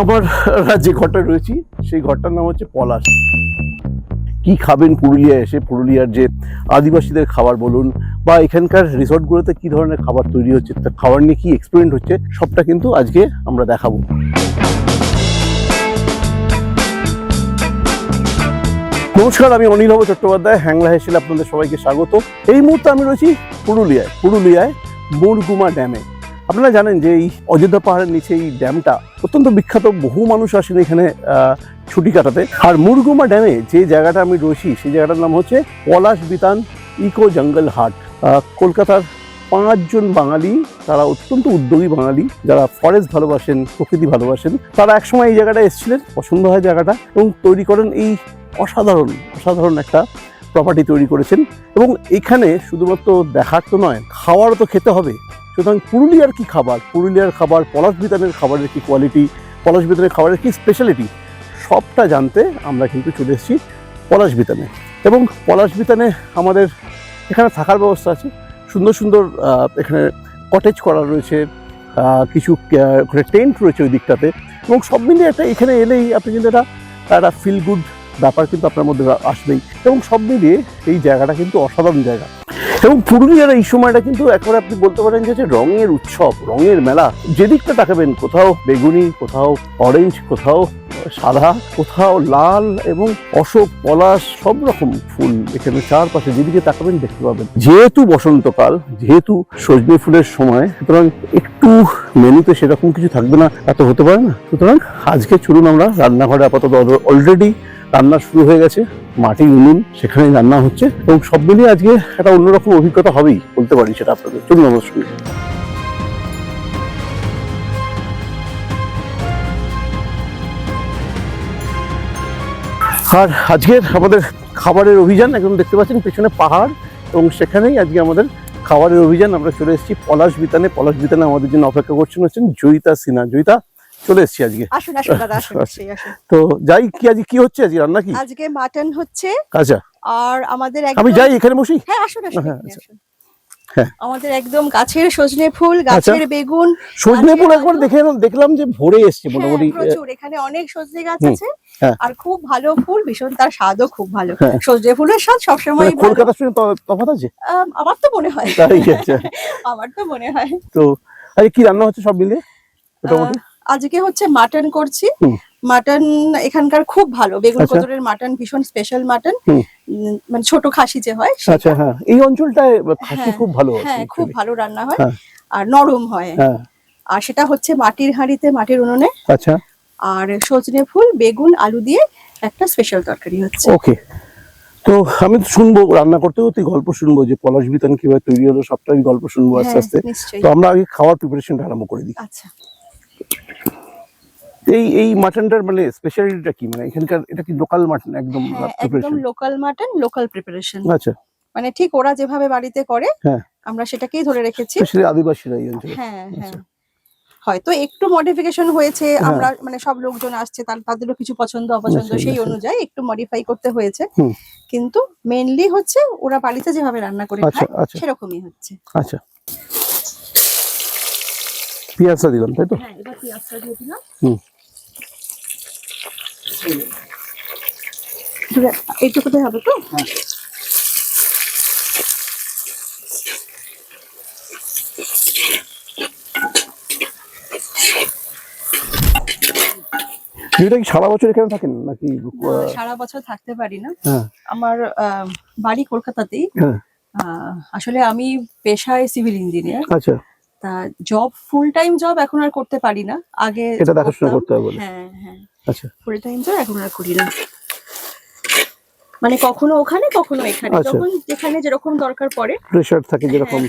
আমার যে ঘরটা রয়েছি, সেই ঘরটার নাম হচ্ছে পলাশ। কি খাবেন পুরুলিয়া এসে? পুরুলিয়ার যে আদিবাসীদের খাবার বলুন বা এখানকার রিসর্টগুলোতে কি ধরনের খাবার তৈরি হচ্ছে তা খাবার নিয়ে কি এক্সপেরিমেন্ট হচ্ছে, সবটা কিন্তু আজকে আমরা দেখাবো। নমস্কার, আমি অনিলভ চট্টোপাধ্যায়, হ্যাংলা হেসেলে আপনাদের সবাইকে স্বাগত। এই মুহূর্তে আমি রয়েছি পুরুলিয়ায় পুরুলিয়ায় মুরগুমা ড্যামে। আপনারা জানেন যে এই অযোধ্যা পাহাড়ের নিচে এই ড্যামটা অত্যন্ত বিখ্যাত। বহু মানুষ আসেন এখানে ছুটি কাটাতে। আর মুরগুমা ড্যামে যে জায়গাটা আমি রয়েছি, সেই জায়গাটার নাম হচ্ছে পলাশ বিতান ইকো জঙ্গল হাট। কলকাতার পাঁচজন বাঙালি, তারা অত্যন্ত উদ্যোগী বাঙালি, যারা ফরেস্ট ভালোবাসেন, প্রকৃতি ভালোবাসেন, তারা একসময় এই জায়গাটা এসেছিলেন, পছন্দ হয় জায়গাটা, এবং তৈরি করেন এই অসাধারণ অসাধারণ একটা প্রপার্টি তৈরি করেছেন। এবং এখানে শুধুমাত্র দেখার তো নয় খাওয়ারও তো খেতে হবে। সুতরাং পুরুলিয়ার কি খাবার? পুরুলিয়ার খাবার, পলাশ বিতানের খাবারের কি কোয়ালিটি পলাশ বিতানের খাবারের কি স্পেশালিটি সবটা জানতে আমরা কিন্তু চলে এসেছি পলাশ বিতানে। এবং পলাশ বিতানে আমাদের এখানে থাকার ব্যবস্থা আছে। সুন্দর সুন্দর এখানে কটেজ করা রয়েছে কিছু টেন্ট রয়েছে ওই দিকটাতে। এবং সব মিলিয়ে একটা এখানে এলেই আপনি কিন্তু একটা একটা ফিল গুড ব্যাপার কিন্তু আপনার মধ্যে আসবেই। এবং সব মিলিয়ে এই জায়গাটা কিন্তু অসাধারণ জায়গা। এবং পুরুলিয়ার এই সময়টা কিন্তু একবারে আপনি বলতে পারেন যে রঙের উৎসব, রঙের মেলা। যেদিকটা তাকাবেন, কোথাও বেগুনি, কোথাও অরেঞ্জ কোথাও সাদা, কোথাও লাল এবং অশোক, পলাশ, সব রকম ফুল এখানে চারপাশে যেদিকে তাকাবেন দেখতে পাবেন। যেহেতু বসন্তকাল, যেহেতু সজনে ফুলের সময়, সুতরাং একটু মেনুতে সেরকম কিছু থাকবে না এত হতে পারে না। সুতরাং আজকে চলুন আমরা রান্নাঘরে আপাতত অলরেডি রান্না শুরু হয়ে গেছে মাটির উনুন সেখানে রান্না হচ্ছে। এবং সব মিলিয়ে আজকে একটা অন্যরকম অভিজ্ঞতা হবেই বলতে পারি সেটা আপনাদের। চলুন আমার সঙ্গে আর আজকের আমাদের খাবারের অভিযান একদম দেখতে পাচ্ছেন পেছনে পাহাড়, এবং সেখানেই আজকে আমাদের খাবারের অভিযান। আমরা চলে এসেছি পলাশ বিতানে। পলাশ বিতানে আমাদের জন্য অপেক্ষা করছেন হচ্ছেন জয়িতা সিনহা। জয়িতা চলে এসেছি আজকে। আসুন আসুন দাদা আসুন আচ্ছা। আসুন। তো যাই কি আজকে কি হচ্ছে আজকে? রান্না কি? আজকে মাটন হচ্ছে। আচ্ছা। আর আমাদের আমি যাই এখানে বসি? হ্যাঁ আসুন আসুন হ্যাঁ, আচ্ছা। হ্যাঁ। আমাদের একদম গাছের সজনে ফুল গাছের বেগুন সজনে ফুল একবার দেখে দেখলাম যে ভরে এসছে মোটামুটি। হ্যাঁ, প্রচুর। এখানে অনেক সজনে গাছ আছে। আর খুব ভালো ফুল ভীষণ তার স্বাদও খুব ভালো। সজনে ফুলের স্বাদ সবসময় মানে কলকাতার সঙ্গে তফাৎ আছে? আমার তো মনে হয়। আচ্ছা আমার তো মনে হয়। তো আজকে কি রান্না হচ্ছে সব মিলিয়ে মোটামুটি? আজকে হচ্ছে মাটন করছি। মাটন এখানকার খুব ভালো। বেগুন আচ্ছা। কদরের মাটন ভীষণ স্পেশাল মাটন। মানে ছোট খাসি যে হয় আচ্ছা হ্যাঁ। এই অঞ্চলটায় খাসি হ্যাঁ, খুব ভালো হ্যাঁ খুব ভালো রান্না হয়। হ্যাঁ। আর নরম হয়। হ্যাঁ। আর সেটা হচ্ছে মাটির হাঁড়িতে মাটির উনুনে। আচ্ছা। আর সজনে ফুল বেগুন আলু দিয়ে একটা স্পেশাল তরকারি হচ্ছে। ওকে। তো আমি তো শুনব রান্না করতে করতে গল্প শুনব যে পলাশ বিতান কীভাবে তৈরি হলো সবটাই গল্প শুনব আস্তে হ্যাঁ, আস্তে। তো আমরা আগে খাওয়ার প্রিপারেশনটা আরম্ভ করে দিই। আচ্ছা। এই এই মাটনটার মানে স্পেশালিটিটা কি? মানে এখানকার এটা কি লোকাল মাটন? একদম হ্যাঁ একদম লোকাল মাটন লোকাল প্রিপারেশন আচ্ছা। মানে ঠিক ওরা যেভাবে বাড়িতে করে হ্যাঁ। আমরা সেটাকেই ধরে রেখেছি। স্পেশালি আদিবাসীরা এই অঞ্চলে। হ্যাঁ হ্যাঁ। আচ্ছা। হয়তো একটু মডিফিকেশন হয়েছে হ্যাঁ। আমরা মানে সব লোকজন আসছে তার- তাদেরও কিছু পছন্দ অপছন্দ সেই অনুযায়ী একটু মডিফাই করতে হয়েছে। কিন্তু মেনলি হচ্ছে ওরা বাড়িতে যেভাবে রান্না করে আচ্ছা খায় আচ্ছা। সেরকমই হচ্ছে। আচ্ছা। পেঁয়াজটা দিলাম তাই তো? হ্যাঁ এবার পেঁয়াজটা দিয়ে দিলাম। হুম। এইটুকুতে হবে তো? এটা কি সারা বছর এখানে থাকেন নাকি? সারা বছর থাকতে পারি না। হ্যাঁ। আমার আহ, বাড়ি কলকাতাতেই। হ্যাঁ। আহ, আসলে আমি পেশায় সিভিল ইঞ্জিনিয়ার। আচ্ছা। তা জব ফুল টাইম জব এখন আর করতে পারি না। আগে এটা দেখাশোনা করতে হবে হ্যাঁ হ্যাঁ। আচ্ছা। ফুল টাইম জব এখন আর করি না। মানে কখনো ওখানে কখনো এখানে। আচ্ছা। যখন যেখানে যেরকম দরকার পড়ে। প্রেশার থাকে যেরকম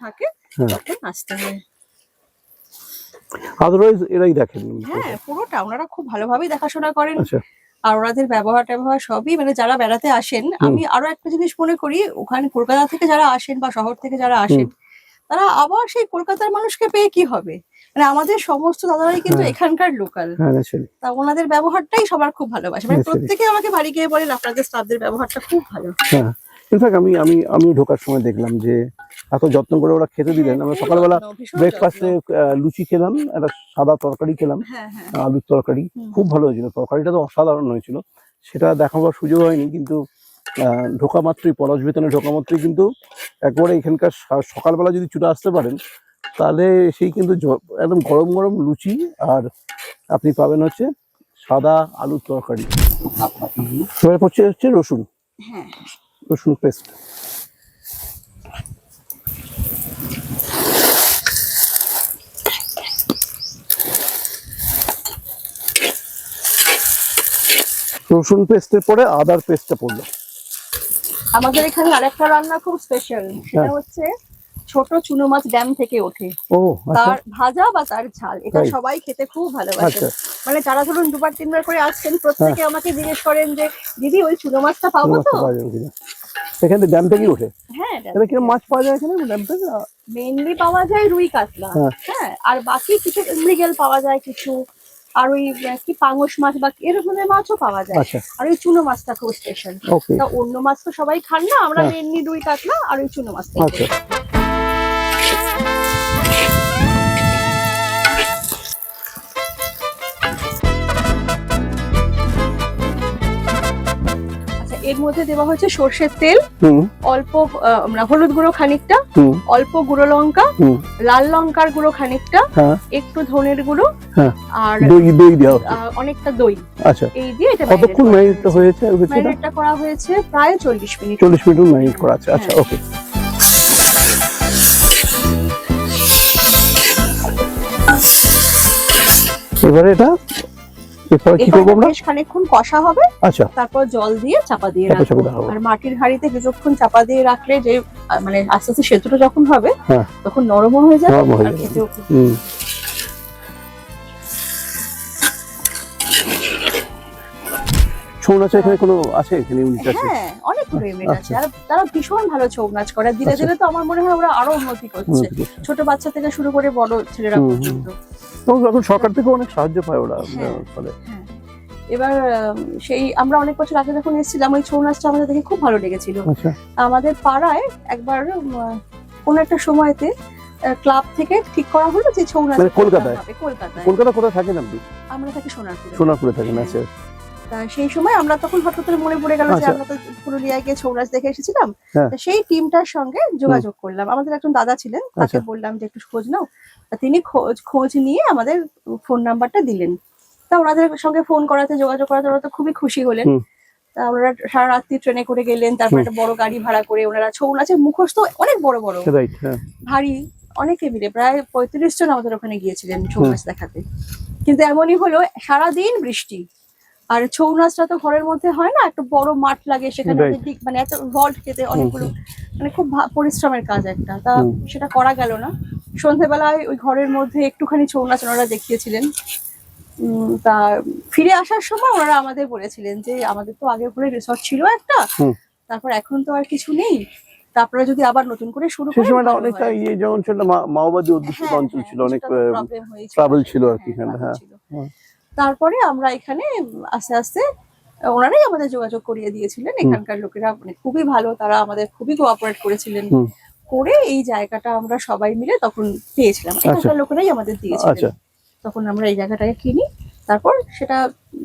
থাকে হ্যাঁ। তখন আসতে হয়। আদারওয়াইজ এরাই দেখেন হ্যাঁ পুরোটা। ওনারা খুব ভালোভাবেই দেখাশোনা করেন। আচ্ছা। আর ওনাদের ব্যবহার ট্যাবহার সবই মানে যারা বেড়াতে আসেন আমি আরও একটা জিনিস মনে করি ওখানে কলকাতা থেকে যারা আসেন বা শহর থেকে যারা আসেন তারা আবার সেই কলকাতার মানুষকে পেয়ে কি হবে? মানে আমাদের সমস্ত দাদারাই কিন্তু হ্যাঁ। এখানকার লোকাল হ্যাঁ তা ওনাদের ব্যবহারটাই সবার খুব ভালোবাসে। মানে. প্রত্যেকে আমাকে বাড়ি গিয়ে বলেন আপনাদের স্টাফদের ব্যবহারটা খুব ভালো। হ্যাঁ। ইনফ্যাক্ট আমি আমি আমি ঢোকার সময় দেখলাম যে এত যত্ন করে ওরা খেতে দিলেন। আমরা সকালবেলা ব্রেকফাস্টে লুচি খেলাম একটা সাদা তরকারি খেলাম হ্যাঁ হ্যাঁ। আলুর তরকারি। খুব ভালো হয়েছিল। তরকারিটা তো অসাধারণ হয়েছিল। সেটা দেখাবার সুযোগ হয়নি কিন্তু ঢোকা মাত্রই পলাশ বেতনে ঢোকা মাত্রই কিন্তু একবারে এখানকার সকালবেলা যদি চলে আসতে পারেন তাহলে সেই কিন্তু একদম গরম গরম লুচি আর আপনি পাবেন হচ্ছে সাদা আলুর তরকারি। এবার হচ্ছে হচ্ছে রসুন। হ্যাঁ। রসুন পেস্ট। রসুন পেস্টের পরে আদার পেস্টটা পড়ল। আমাদের এখানে আরেকটা রান্না খুব স্পেশাল সেটা হ্যাঁ। হচ্ছে ছোট চুনো মাছ ড্যাম থেকে ওঠে। আচ্ছা। তার ভাজা বা তার ঝাল এটা সবাই খেতে খুব ভালোবাসে। আচ্ছা। মানে যারা ধরুন দুবার তিনবার করে আসছেন প্রত্যেকে আমাকে জিজ্ঞেস করেন যে দিদি ওই চুনো মাছটা পাবো তো? ড্যাম থেকেই ওঠে? হ্যাঁ এখানে কীরকম মাছ পাওয়া যায় এখানে? ড্যাম থেকে? মেইনলি পাওয়া যায় রুই কাতলা। হ্যাঁ। হ্যাঁ আর বাকি কিছু মৃগেল পাওয়া যায় কিছু আর ওই কি পাঙস মাছ বা এরকমের মাছও পাওয়া যায়। আচ্ছা। আর ওই চুনো মাছটা খুব স্পেশাল তা অন্য মাছ তো সবাই খান না আমরা হ্যাঁ। মেনলি রুই কাতলা আর ওই চুনো মাছটা এর মধ্যে দেওয়া হচ্ছে সর্ষের তেল অল্প হলুদ গুঁড়ো খানিকটা অল্প গুঁড়ো লঙ্কা লাল লঙ্কার গুঁড়ো খানিকটা হ্যাঁ। একটু ধনের গুঁড়ো হ্যাঁ। আর দই দই দেওয়া অনেকটা দই। আচ্ছা। এই দিয়ে এটা কতক্ষণ ম্যারিনেটটা হয়েছে। ম্যারিনেটটা করা হয়েছে প্রায় চল্লিশ মিনিট। চল্লিশ মিনিট ম্যারিনেট করা আছে। আচ্ছা হ্যাঁ। ওকে এবারে এটা? এরপরে কি করব আমরা? বেশ খানিকক্ষণ কষা হবে। আচ্ছা। তারপর জল দিয়ে চাপা দিয়ে রাখব। আর মাটির হাঁড়িতে কিছুক্ষণ চাপা দিয়ে রাখলে যে মানে আস্তে আস্তে সেতুটা যখন হবে হ্যাঁ। তখন নরমও হয়ে যাবে হয়ে আর যাবে। খেতেও ছৌ নাচের এখানে কোনো আছে? এখানে ইউনিট আছে? হ্যাঁ অনেকগুলো ইউনিট আছে। আচ্ছা। আর তারা ভীষণ ভালো ছৌ নাচ করে। ধীরে আচ্ছা। ধীরে তো আমার মনে হয় ওরা আরও উন্নতি করছে। ছোট বাচ্চা থেকে শুরু করে বড় ছেলেরা। পর্যন্ত। তো এখন সরকার থেকে অনেক সাহায্য পায় ওরা হ্যাঁ। ফলে। এবার আম, সেই আমরা অনেক বছর আগে যখন এসেছিলাম ওই ছৌ নাচটা আমাদের দেখে খুব ভালো লেগেছিল। আচ্ছা। আমাদের পাড়ায় একবার কোন একটা সময়তে ক্লাব থেকে ঠিক করা হলো যে ছৌ নাচ মানে কলকাতায়? হবে কলকাতায়। কলকাতা কোথায় থাকেন আপনি? আমরা থাকি সোনারপুরে। সোনারপুরে থাকেন আচ্ছা। তা সেই সময় আমরা তখন হঠাৎ করে মনে পড়ে গেল যে আচ্ছা। আমরা তো পুরুলিয়ায় গিয়ে ছৌ নাচ দেখে এসেছিলাম। হ্যাঁ। তা সেই টিমটার সঙ্গে যোগাযোগ করলাম। আমাদের একজন দাদা ছিলেন তাকে আচ্ছা। বললাম যে একটু খোঁজ নাও। তিনি খোঁজ খোঁজ নিয়ে আমাদের ফোন নাম্বারটা দিলেন। তা ওনাদের সঙ্গে ফোন করাতে যোগাযোগ করাতে ওরা তো খুবই খুশি হলেন। তা ওনারা সারা রাত্রি ট্রেনে করে গেলেন তারপর একটা বড় গাড়ি ভাড়া করে ওনারা ছৌ নাচের মুখস্থ অনেক বড় বড়। হ্যাঁ। ভারী অনেকে মিলে প্রায় পঁয়ত্রিশ জন আমাদের ওখানে গিয়েছিলেন ছৌ নাচ দেখাতে। কিন্তু এমনই হলো সারাদিন বৃষ্টি। আর ছৌ নাচটা তো ঘরের মধ্যে হয় না একটা বড় মাঠ লাগে সেখানে ঠিক মানে এত ভল্ট খেতে অনেকগুলো মানে খুব পরিশ্রমের কাজ একটা তা সেটা করা গেল না। সন্ধেবেলায় ওই ঘরের মধ্যে একটুখানি ছৌ নাচ ওনারা দেখিয়েছিলেন। তা ফিরে আসার সময় ওনারা আমাদের বলেছিলেন যে আমাদের তো আগে করে রিসর্ট ছিল একটা তারপর এখন তো আর কিছু নেই তারপরে যদি আবার নতুন করে শুরু সময়টা অনেকটা ইয়ে যেমন ছিল মাওবাদী অধ্যুষিত হ্যাঁ, অঞ্চল হ্যাঁ, ছিল অনেক হয়েছিল। ট্রাভেল ছিল আর কি হ্যাঁ, তারপরে আমরা এখানে আস্তে আস্তে ওনারাই আমাদের যোগাযোগ করিয়ে দিয়েছিলেন। এখানকার লোকেরা মানে খুবই ভালো তারা আমাদের খুবই কোঅপারেট করেছিলেন। করে এই জায়গাটা আমরা সবাই মিলে তখন পেয়েছিলাম। এখানকার লোকেরাই আমাদের আচ্ছা। দিয়েছিলেন তখন আমরা এই জায়গাটাকে কিনি তারপর সেটা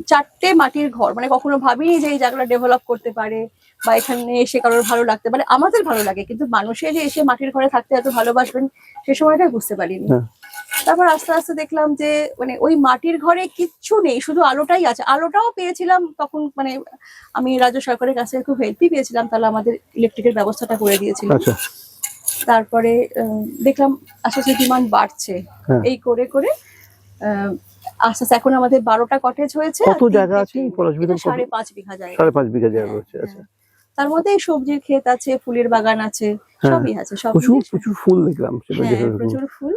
চারটে মাটির ঘর মানে কখনো ভাবিনি যে এই জায়গাটা ডেভেলপ করতে পারে বা এখানে এসে কারোর ভালো লাগতে পারে। আমাদের ভালো লাগে কিন্তু মানুষের যে এসে মাটির ঘরে থাকতে এত ভালোবাসবেন সে সময়টা বুঝতে পারিনি। হ্যাঁ। তারপর আস্তে আস্তে দেখলাম যে মানে ওই মাটির ঘরে কিচ্ছু নেই শুধু আলোটাই আছে আলোটাও পেয়েছিলাম তখন মানে আমি রাজ্য সরকারের কাছে খুব হেল্পই পেয়েছিলাম তাহলে আমাদের ইলেকট্রিকের ব্যবস্থাটা করে দিয়েছিল আচ্ছা তারপরে দেখলাম আস্তে আস্তে ডিমান্ড বাড়ছে হ্যাঁ। এই করে করে আহ, আস্তে আস্তে এখন আমাদের বারোটা কটেজ হয়েছে কত জায়গা আছে? সাড়ে পাঁচ বিঘা জায়গা সাড়ে পাঁচ বিঘা জায়গা রয়েছে আচ্ছা হ্যাঁ। তার মধ্যে সবজির ক্ষেত আছে ফুলের বাগান আছে হ্যাঁ। সবই আছে সব প্রচুর প্রচুর ফুল দেখলাম হ্যাঁ প্রচুর ফুল।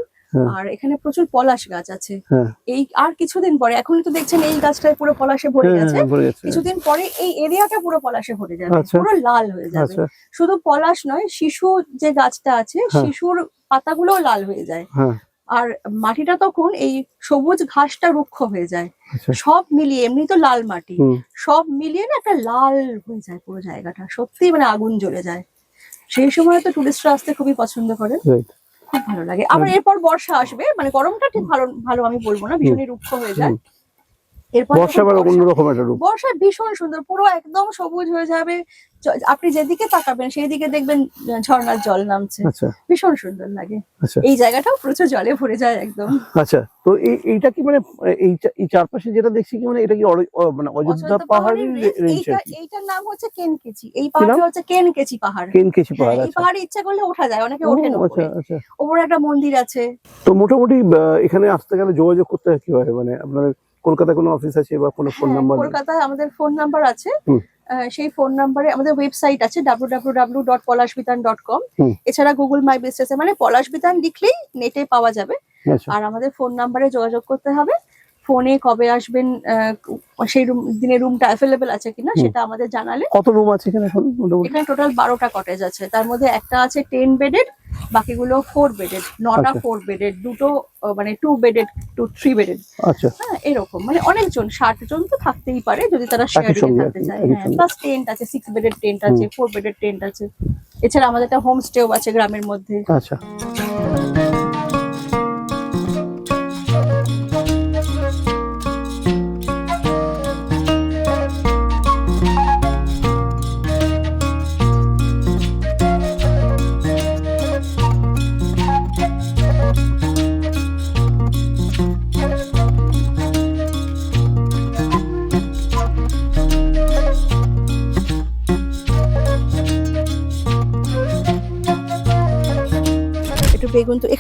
আর এখানে প্রচুর পলাশ গাছ আছে। হ্যাঁ। এই আর কিছুদিন পরে এখনই তো দেখছেন এই গাছটায় পুরো পলাশে ভরে হ্যাঁ, গেছে। হ্যাঁ, ভরে গেছে। কিছুদিন পরে এই এরিয়াটা পুরো পলাশে ভরে যাবে আচ্ছা। পুরো লাল হয়ে যাবে। আচ্ছা। শুধু পলাশ নয় শিশু যে গাছটা আছে হ্যাঁ। শিশুর পাতাগুলোও লাল হয়ে যায়। হ্যাঁ। আর মাটিটা তখন এই সবুজ ঘাসটা রুক্ষ হয়ে যায়। আচ্ছা। সব মিলিয়ে এমনি তো লাল মাটি। সব মিলিয়ে না একটা লাল হয়ে যায় পুরো জায়গাটা। সত্যি মানে আগুন জ্বলে যায়। সেই সময় তো টুরিস্টরা আসতে খুবই পছন্দ করে খুব ভালো লাগে। আবার এরপর বর্ষা আসবে মানে গরমটা ঠিক ভালো ভালো আমি বলব না ভীষণই রুক্ষ হয়ে যায়। এরপর যখন বর্ষা অন্যরকম একটা রূপ। বর্ষা ভীষণ সুন্দর পুরো একদম সবুজ হয়ে যাবে। আপনি যেদিকে তাকাবেন সেই দিকে দেখবেন ঝর্ণার জল নামছে। আচ্ছা। ভীষণ সুন্দর লাগে। আচ্ছা। এই জায়গাটাও প্রচুর জলে ভরে যায় একদম। আচ্ছা তো এইটা কি মানে এই চারপাশে যেটা দেখছি কি মানে এটা কি মানে অযোধ্যা পাহাড়ি এইটার নাম হচ্ছে কেনকেচি। এই পাহাড়টা হচ্ছে কেনকেচি পাহাড়। কেনকেছি হ্যাঁ, পাহাড় এই আচ্ছা। পাহাড়ে ইচ্ছা করলে ওঠা যায় অনেকে ওঠেন ওপরে একটা মন্দির আছে। তো মোটামুটি এখানে আসতে গেলে যোগাযোগ করতে হয় কীভাবে? মানে আপনাদের কলকাতায় কোনো অফিস আছে বা কোনো ফোন হ্যাঁ, নাম্বার কলকাতায় আমাদের ফোন নাম্বার আছে। সেই ফোন নাম্বারে আমাদের ওয়েবসাইট আছে www.polashbitan.com W W dot Polashbitan dot com এছাড়া গুগল মাই বিজনেস মানে পলাশবিতান লিখলেই নেটে পাওয়া যাবে। আচ্ছা। আর আমাদের ফোন নাম্বারে যোগাযোগ করতে হবে। ফোনে কবে আসবেন সেই রুম দিনে রুমটা অ্যাভেলেবেল আছে কিনা সেটা আমাদের জানালে। কত রুম আছে এখানে এখানে টোটাল বারোটা কটেজ আছে। তার মধ্যে একটা আছে টেন বেডেড বাকিগুলো ফোর বেডেড নটা আচ্ছা। ফোর বেডেড দুটো মানে two bedded two three bedded আচ্ছা। হ্যাঁ এরকম। মানে অনেকজন ষাট জন তো থাকতেই পারে যদি তারা শেয়ারিং থাকতে চায়। হ্যাঁ। প্লাস টেন্ট আছে সিক্স বেডেড টেন্ট আছে ফোর বেডেড টেন্ট আছে। এছাড়া আমাদের একটা হোম স্টেও আছে গ্রামের মধ্যে। আচ্ছা।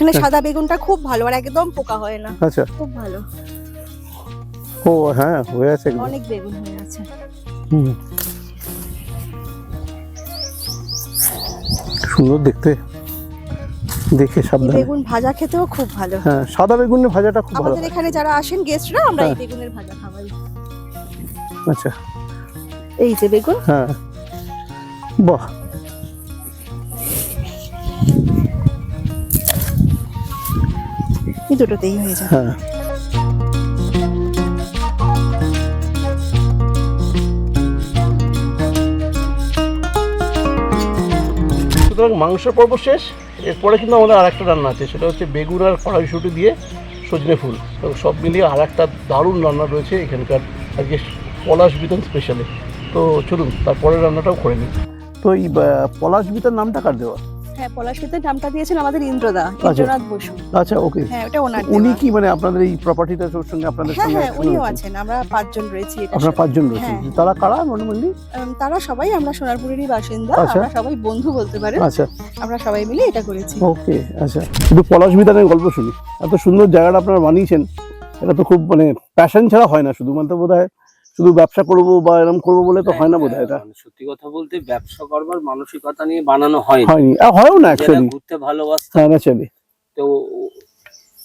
এখানে সাদা বেগুনটা খুব ভালো আর একদম পোকা হয় না। আচ্ছা। খুব ভালো। ও হ্যাঁ হয়ে আছে। অনেক বেগুন হয়ে আছে। হুম। সুন্দর দেখতে। দেখে সাবধানে। বেগুন ভাজা খেতেও খুব ভালো। হ্যাঁ সাদা বেগুনের ভাজাটা খুব ভালো। আমাদের এখানে যারা আসেন গেস্টরা আমরা এই হ্যাঁ। বেগুনের ভাজা খাওয়াই। আচ্ছা। এই যে বেগুন। হ্যাঁ। বাহ। এই দুটোতেই হয়ে যায় হ্যাঁ। সুতরাং মাংস পর্ব শেষ। এরপরে কিন্তু আমাদের আর একটা রান্না আছে সেটা হচ্ছে বেগুন আর কড়াইশুটি দিয়ে সজনে ফুল। তো সব মিলিয়ে আর একটা দারুণ রান্না রয়েছে এখানকার আজকে পলাশ বিতন স্পেশালে তো চলুন তারপরের রান্নাটাও করে নিই। তো এই পলাশ বিতার নামটা কার দেওয়া? হ্যাঁ নামটা দিয়েছেন আমাদের ইন্দ্রদা ইন্দ্রনাথ বসু। আচ্ছা ওকে। হ্যাঁ ওটা ওনার উনি কি মানে আপনাদের এই প্রপার্টিটার সঙ্গে আপনাদের হ্যাঁ সঙ্গে হ্যাঁ উনিও আছেন? আমরা পাঁচজন রয়েছি আপনারা পাঁচজন রয়েছেন। হ্যাঁ। তারা কারা নর্মালি তারা সবাই আমরা সোনারপুরেরই বাসিন্দা আচ্ছা। আমরা সবাই বন্ধু বলতে পারেন। আচ্ছা। আমরা সবাই মিলে এটা করেছি। ওকে আচ্ছা। একটু পলাশ বিতানের গল্প শুনি। এত সুন্দর জায়গাটা আপনারা বানিয়েছেন এটা তো খুব মানে প্যাশন ছাড়া হয় না শুধুমাত্র বোধ হয় শুধু ব্যবসা করব বা এরকম করব বলে তো হয় না বোধ হয় এটা? মানে সত্যি কথা বলতে ব্যবসা করবার মানসিকতা নিয়ে বানানো হয় হয়নি। হয়ও না অ্যাকচুয়ালি ঘুরতে ভালোবাসতে। হ্যাঁ চলে তো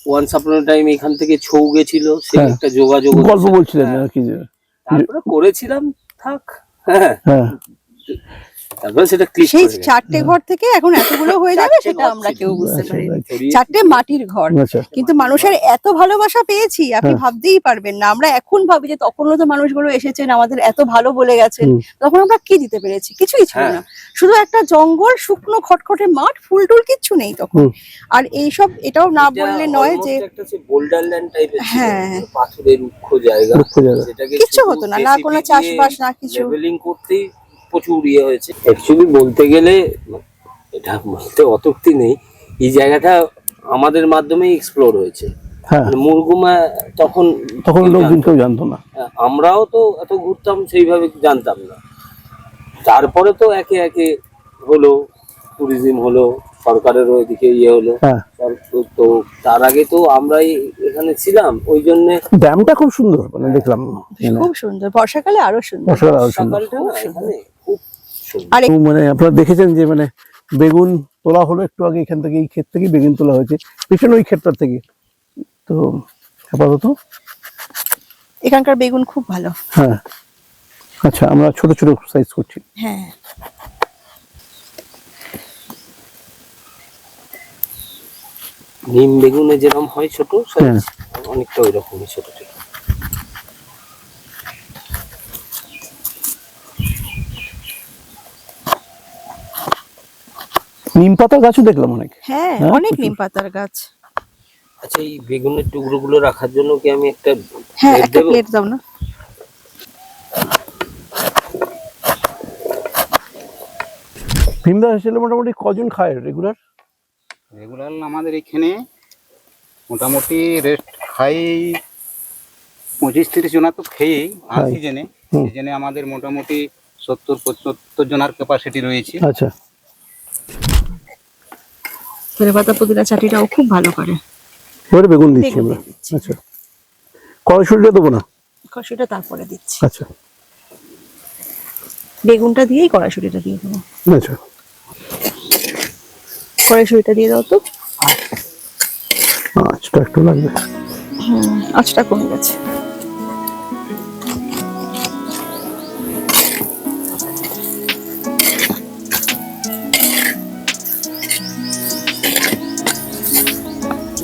ওয়ান্স আপন টাইম এখান থেকে ছৌ গেছিল সে হ্যাঁ। একটা যোগাযোগ গল্প। বলছিলেন হ্যাঁ। আর কি তারপরে করেছিলাম থাক। হ্যাঁ। হ্যাঁ। তারপরে সেটা ক্লিক সেই চারটে ঘর থেকে এখন এতগুলো হয়ে যাবে সেটা আমরা কেউ বুঝতে আচ্ছা, পারি চারটে মাটির ঘর। আচ্ছা। কিন্তু মানুষের এত ভালোবাসা পেয়েছি আপনি হ্যাঁ। ভাবতেই পারবেন না। আমরা এখন ভাবি যে তখনও তো মানুষগুলো এসেছেন আমাদের এত ভালো বলে গেছেন তখন আমরা কি দিতে পেরেছি? কিছুই ছিল হ্যাঁ। না শুধু একটা জঙ্গল শুকনো খটখটে মাঠ ফুল টুল কিচ্ছু নেই তখন। আর এইসব এটাও না বললে নয় যে একটা সে বোল্ডার ল্যান্ড টাইপের হ্যাঁ। পাথরের রুক্ষ জায়গা। দুঃখ কিচ্ছু হতো না না কোনো চাষবাস না কিছু। করতেই প্রচুর ইয়ে হয়েছে। অ্যাকচুয়ালি বলতে গেলে এটা বলতে অতক্তি নেই। এই জায়গাটা আমাদের মাধ্যমেই এক্সপ্লোর হয়েছে। হ্যাঁ। মানে মুরগুমা তখন তখন লোকজন কেউ জানতো না। না। আমরাও তো এত ঘুরতাম সেইভাবে জানতাম না। তারপরে তো একে একে হলো ট্যুরিজম হলো সরকারেরও এদিকে ইয়ে হলো। হ্যাঁ। তো তার আগে তো আমরাই এখানে ছিলাম ওই জন্য ড্যামটা খুব সুন্দর মানে দেখলাম। খুব সুন্দর বর্ষাকালে আরও সুন্দর। বর্ষাকালে আরও সুন্দর সকালটা না এখানে খুব সুন্দর আর মানে আপনারা দেখেছেন যে মানে বেগুন তোলা হলো একটু আগে এখান থেকে এই ক্ষেত থেকে বেগুন তোলা হয়েছে। পিছনে ওই ক্ষেতটার থেকে। তো আপাতত? এখানকার বেগুন খুব ভালো। হ্যাঁ। আচ্ছা আমরা ছোট ছোট সাইজ করছি। হ্যাঁ। নিম বেগুনে যেরকম হয় ছোট হ্যাঁ। অনেকটা ওই রকমই ছোট ছোট নিম পাতা গাছও দেখলাম অনেক। হ্যাঁ হ্যাঁ, অনেক। নিম পাতার গাছ। আচ্ছা এই বেগুনের টুকরো গুলো রাখার জন্য কি আমি একটা হ্যাঁ একটা প্লেট দাও না। ভীমদা হেসেলে মোটামুটি কজন খায় রেগুলার? রেগুলার আমাদের এখানে মোটামুটি রেস্ট খাই পঁচিশ তিরিশ জনা তো খেয়েই আর। সিজনে সিজনে আমাদের মোটামুটি সত্তর পঁচাত্তর জনার ক্যাপাসিটি রয়েছে। আচ্ছা। ধনে পাতা পুদিনা চাটনিটাও খুব ভালো করে। এবারে বেগুন দিচ্ছি আমরা। আচ্ছা। কড়াইশুটিটা দেবো না? কড়াইশুটিটা তারপরে দিচ্ছি। আচ্ছা। বেগুনটা দিয়েই কড়াইশুটিটা দিয়ে দেবো। আচ্ছা। কড়াইশুটিটা দিয়ে দাও তো। আচ্ছা একটু লাগবে। হুম আঁচটা কমে গেছে।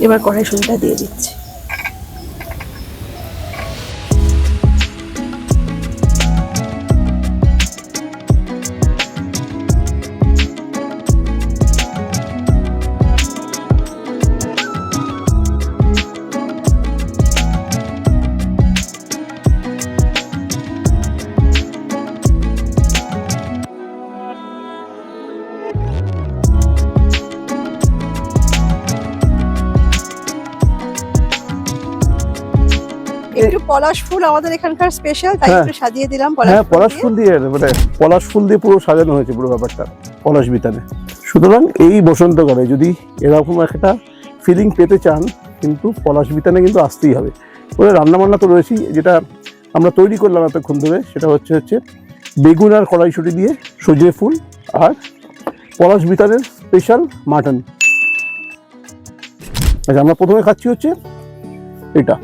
এবার কড়াইশুটিটা দিয়ে দিচ্ছি। একটু পলাশ ফুল আমাদের এখানকার স্পেশাল তাই হ্যাঁ। একটু সাজিয়ে দিলাম হ্যাঁ পলাশ ফুল দিয়ে মানে পলাশ ফুল দিয়ে পুরো সাজানো হয়েছে পুরো ব্যাপারটা পলাশ বিতানে। সুতরাং এই বসন্তকালে যদি এরকম একটা ফিলিং পেতে চান কিন্তু পলাশ বিতানে কিন্তু আসতেই হবে। ওরে রান্নাবান্না তো রয়েছেই যেটা আমরা তৈরি করলাম এতক্ষণ ধরে সেটা হচ্ছে হচ্ছে বেগুন আর কড়াইশুটি দিয়ে সজনে ফুল আর পলাশ বিতানের স্পেশাল মাটন। আচ্ছা আমরা প্রথমে খাচ্ছি হচ্ছে এটা।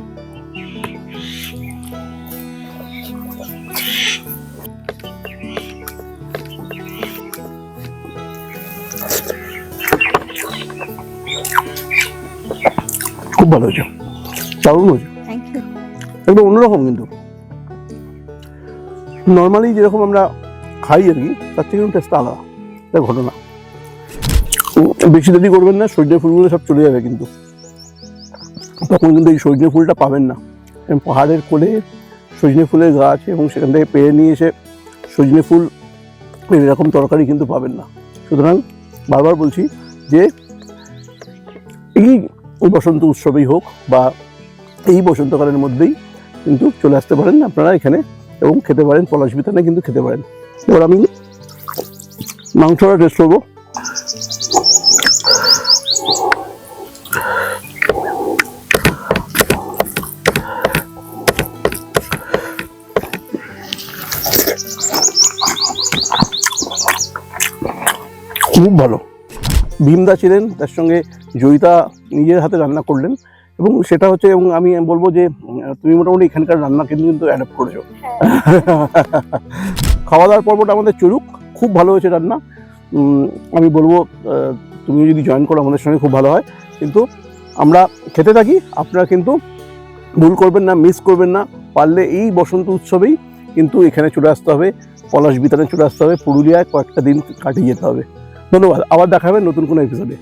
খুব ভালো হয়েছে। দারুণ হয়েছে। একদম অন্যরকম কিন্তু। নর্মালি যেরকম আমরা খাই আর কি তার থেকে কিন্তু টেস্ট আলাদা। এটা ঘটনা। বেশি দেরি করবেন না সজনে ফুলগুলো সব চলে যাবে কিন্তু। তখন কিন্তু এই সজনে ফুলটা পাবেন না। পাহাড়ের কোলে সজনে ফুলের গাছ এবং সেখান থেকে পেরে নিয়ে এসে সজনে ফুল এরকম তরকারি কিন্তু পাবেন না। সুতরাং বারবার বলছি যে এই বসন্ত উৎসবেই হোক বা এই বসন্তকালের মধ্যেই কিন্তু চলে আসতে পারেন আপনারা এখানে এবং খেতে পারেন, পলাশ বিতানে কিন্তু খেতে পারেন। এবার আমি মাংসটা টেস্ট করব। খুব ভালো। ভীমদা ছিলেন, তার সঙ্গে জয়িতা নিজের হাতে রান্না করলেন এবং সেটা হচ্ছে এবং আমি বলব যে তুমি মোটামুটি এখানকার রান্না কিন্তু কিন্তু অ্যাডাপ্ট করেছ। খাওয়া দাওয়ার পর্বটা আমাদের চলুক খুব ভালো হয়েছে রান্না। আমি বলব তুমি যদি জয়েন করো আমাদের সঙ্গে খুব ভালো হয়। কিন্তু আমরা খেতে থাকি আপনারা কিন্তু ভুল করবেন না মিস করবেন না। পারলে এই বসন্ত উৎসবেই কিন্তু এখানে চলে আসতে হবে পলাশ বিতানে চলে আসতে হবে পুরুলিয়ায় কয়েকটা দিন কাটিয়ে যেতে হবে। ধন্যবাদ আবার দেখা হবে নতুন কোনো এপিসোডে